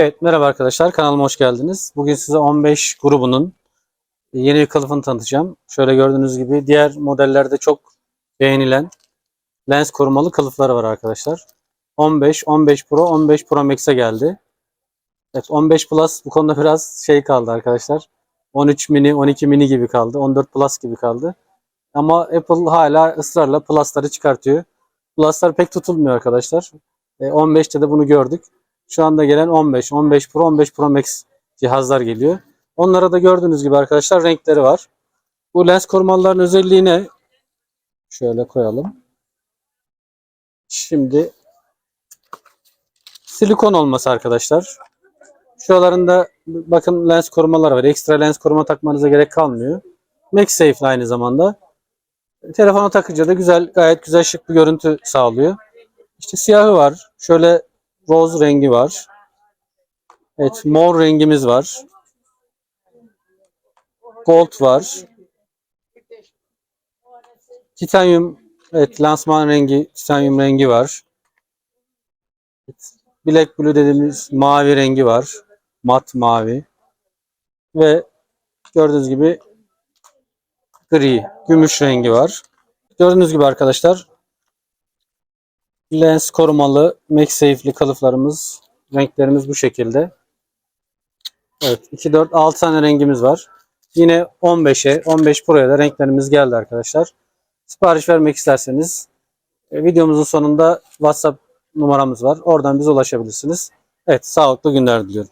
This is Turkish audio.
Evet merhaba arkadaşlar kanalıma hoş geldiniz. Bugün size 15 grubunun yeni bir kılıfını tanıtacağım. Şöyle gördüğünüz gibi diğer modellerde çok beğenilen lens korumalı kılıfları var arkadaşlar. 15, 15 Pro, 15 Pro Max'e geldi. Evet 15 Plus bu konuda biraz şey kaldı arkadaşlar. 13 mini, 12 mini gibi kaldı. 14 Plus gibi kaldı. Ama Apple hala ısrarla Plus'ları çıkartıyor. Plus'lar pek tutulmuyor arkadaşlar. E, 15'te de bunu gördük. Şu anda gelen 15, 15 Pro, 15 Pro Max cihazlar geliyor. Onlara da gördüğünüz gibi arkadaşlar renkleri var. Bu lens korumalıların özelliği ne? Şöyle koyalım. Şimdi silikon olması arkadaşlar. Şuralarında bakın lens korumalar var. Ekstra lens koruma takmanıza gerek kalmıyor. MagSafe aynı zamanda. Telefona takınca da güzel, gayet güzel şık bir görüntü sağlıyor. İşte siyahı var. Şöyle rose rengi var. Evet, mor rengimiz var. Gold var. Titanyum, evet lansman rengi, titanyum rengi var. Evet, Black Blue dediğimiz mavi rengi var. Mat mavi. Ve gördüğünüz gibi gri, gümüş rengi var. Gördüğünüz gibi arkadaşlar lens korumalı MagSafe'li kılıflarımız, renklerimiz bu şekilde. Evet, 2 4 6 tane rengimiz var. Yine 15'e, 15 Pro'ya da renklerimiz geldi arkadaşlar. Sipariş vermek isterseniz e, videomuzun sonunda WhatsApp numaramız var. Oradan bize ulaşabilirsiniz. Evet, sağlıklı günler diliyorum.